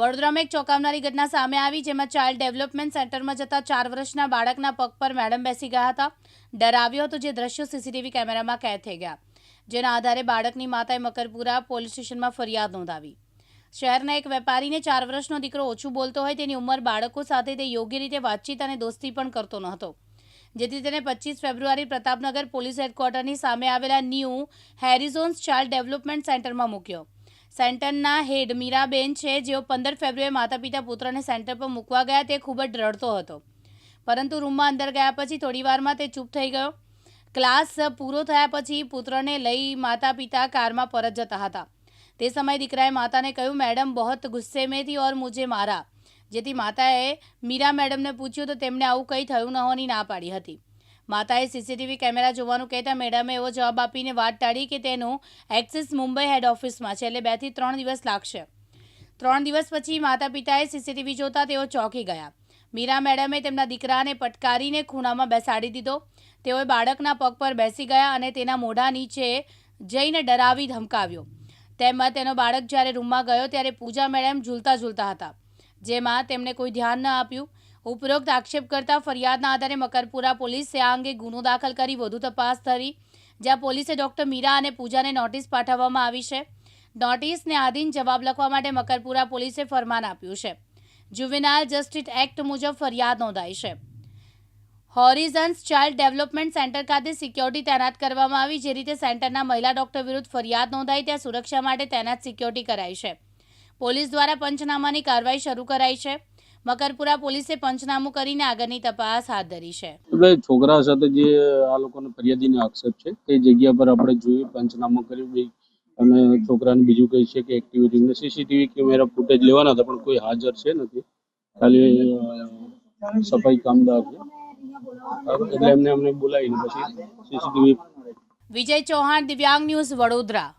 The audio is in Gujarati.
વડોદરામાં એક ચોંકાવનારી ઘટના સામે આવી જેમાં ચાઇલ્ડ ડેવલપમેન્ટ સેન્ટરમાં જતા ચાર વર્ષના બાળકના પગ પર મેડમ બેસી ગયા હતા. ડરાવ્યો હતો જે દ્રશ્યો સીસીટીવી કેમેરામાં કેદ થઈ ગયા. જેના આધારે બાળકની માતાએ મકરપુરા પોલીસ સ્ટેશનમાં ફરિયાદ નોંધાવી. શહેરના એક વેપારીને ચાર વર્ષનો દીકરો ઓછું બોલતો હોય તેની ઉંમર બાળકો સાથે તે યોગ્ય રીતે વાતચીત અને દોસ્તી પણ કરતો ન હતો. જેથી તેને પચીસ ફેબ્રુઆરી પ્રતાપનગર પોલીસ હેડક્વાર્ટરની સામે આવેલા ન્યૂ હેરિઝોન્સ ચાઇલ્ડ ડેવલપમેન્ટ સેન્ટરમાં મૂક્યો. સેન્ટરના હેડ મીરાબેન છે, જેઓ પંદર ફેબ્રુઆરી માતા પિતા પુત્રને સેન્ટર પર મૂકવા ગયા, તે ખૂબ જ રડતો હતો. પરંતુ રૂમમાં અંદર ગયા પછી થોડીવારમાં તે ચૂપ થઈ ગયો. ક્લાસ પૂરો થયા પછી પુત્રને લઈ માતા પિતા કારમાં પરત જતા હતા. તે સમયે દીકરાએ માતાને કહ્યું, મેડમ, બહોત ગુસ્સે મેં થી ઓર મુજે મારા. જેથી માતાએ મીરા મેડમને પૂછ્યું તો તેમણે આવું કંઈ થયું ન હોવાની ના પાડી હતી. માતાએ સીસીટીવી કેમેરા જોવાનું કહેતા મેડમે એવો જવાબ આપીને વાત ટાળી કે તેનું એક્સિસ મુંબઈ હેડ ઓફિસમાં છે એટલે બેથી ત્રણ દિવસ લાગશે. ત્રણ દિવસ પછી માતા પિતાએ સીસીટીવી જોતા તેઓ ચોંકી ગયા. મીરા મેડમે તેમના દીકરાને પટકારીને ખૂણામાં બેસાડી દીધો. તેઓએ બાળકના પગ પર બેસી ગયા અને તેના મોઢા નીચે જઈને ડરાવી ધમકાવ્યો. તેમાં તેનો બાળક જ્યારે રૂમમાં ગયો ત્યારે પૂજા મેડમ ઝૂલતા ઝૂલતા હતા, જેમાં તેમણે કોઈ ધ્યાન ન આપ્યું. ઉપરોક્ત આક્ષેપ કરતા ફરિયાદના આધારે મકરપુરા પોલીસે આ અંગે ગુનો દાખલ કરી વધુ તપાસ કરી જ્યાં પોલીસે ડોક્ટર મીરા અને પૂજાને નોટિસ પાઠવવામાં આવી છે. નોટિસને આધીન જવાબ લખવા માટે મકરપુરા પોલીસે ફરમાન આપ્યું છે. જુવેનાઇલ જસ્ટિસ એક્ટ મુજબ ફરિયાદ નોંધાઈ છે. હોરિઝન્સ ચાઇલ્ડ ડેવલપમેન્ટ સેન્ટર ખાતે સિક્યોરિટી તૈનાત કરવામાં આવી, જે રીતે સેન્ટરના મહિલા ડોક્ટર વિરુદ્ધ ફરિયાદ નોંધાઈ, ત્યાં સુરક્ષા માટે તૈનાત સિક્યોરિટી કરાઈ છે. પોલીસ દ્વારા પંચનામાની કાર્યવાહી શરૂ કરાઈ છે. મકરપુરા પોલીસે પંચનામું કરીને આગળની તપાસ હાથ ધરી છે. છોકરા સાથે જે આ લોકોને ફરિયાદીનો આક્ષેપ છે તે જગ્યા પર આપણે જોયું પંચનામું કર્યું અને છોકરાને બીજું કહે છે કે એક્ટિવિટી સીસીટીવી કેમેરા ફૂટેજ લેવાના હતા પણ કોઈ હાજર છે નથી. ખાલી સફાઈ કામદાર છે એટલે એમને અમને બોલાવીને પછી સીસીટીવી વિજય ચૌહાણ દિવ્યાંગ ન્યૂઝ વડોદરા.